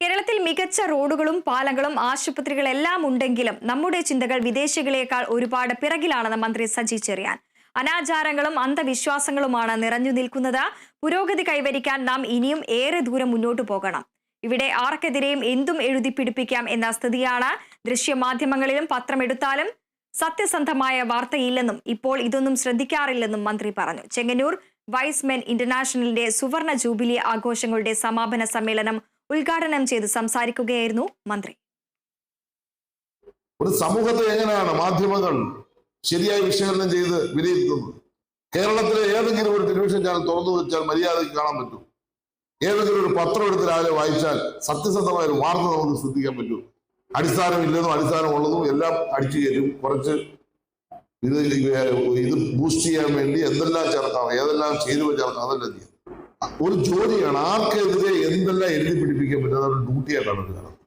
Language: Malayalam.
കേരളത്തിൽ മികച്ച റോഡുകളും പാലങ്ങളും ആശുപത്രികളെല്ലാം ഉണ്ടെങ്കിലും നമ്മുടെ ചിന്തകൾ വിദേശികളേക്കാൾ ഒരുപാട് പിറകിലാണെന്ന് മന്ത്രി സജി ചെറിയാൻ. അനാചാരങ്ങളും അന്ധവിശ്വാസങ്ങളുമാണ് നിറഞ്ഞു നിൽക്കുന്നത്. പുരോഗതി കൈവരിക്കാൻ നാം ഇനിയും ഏറെ ദൂരം മുന്നോട്ടു പോകണം. ഇവിടെ ആർക്കെതിരെയും എന്തും എഴുതി പിടിപ്പിക്കാം എന്ന സ്ഥിതിയാണ് ദൃശ്യമാധ്യമങ്ങളിലും പത്രമെടുത്താലും സത്യസന്ധമായ വാർത്തയില്ലെന്നും ഇപ്പോൾ ഇതൊന്നും ശ്രദ്ധിക്കാറില്ലെന്നും മന്ത്രി പറഞ്ഞു. ചെങ്ങന്നൂർ വൈസ്മെൻ ഇന്റർനാഷണലിന്റെ സുവർണ ജൂബിലി ആഘോഷങ്ങളുടെ സമാപന സമ്മേളനം ഉദ്ഘാടനം ചെയ്ത് സംസാരിക്കുകയായിരുന്നു മന്ത്രി. ഒരു സമൂഹത്തെ എങ്ങനെയാണ് മാധ്യമങ്ങൾ ശരിയായി വിശകലനം ചെയ്ത് വിലയിരുത്തുന്നത്? കേരളത്തിലെ ഏതെങ്കിലും ഒരു ടെലിവിഷൻ ചാനൽ തുറന്നു വെച്ചാൽ മര്യാദയ്ക്ക് കാണാൻ പറ്റും. ഏതെങ്കിലും ഒരു പത്രം എടുത്ത് രാവിലെ വായിച്ചാൽ സത്യസന്ധമായ ഒരു വാർത്ത നമുക്ക് ശ്രദ്ധിക്കാൻ പറ്റും. അടിസ്ഥാനമില്ലെന്നും അടിസ്ഥാനമുള്ളതും എല്ലാം അടിച്ചു കയറ്റും കുറച്ച് ഇത് ഇത് ബൂസ്റ്റ് ചെയ്യാൻ വേണ്ടി എന്തെല്ലാം ചേർക്കാം ഏതെല്ലാം ചെയ്തു ചേർക്കാം അതെല്ലാം ചെയ്യും. ഒരു ജോലിയാണ് ആർക്കെതിരെ എഴുതി പിടിപ്പിക്കാൻ പറ്റും അതൊരു ഡ്യൂട്ടിയായിട്ടാണ് കാണുന്നത്.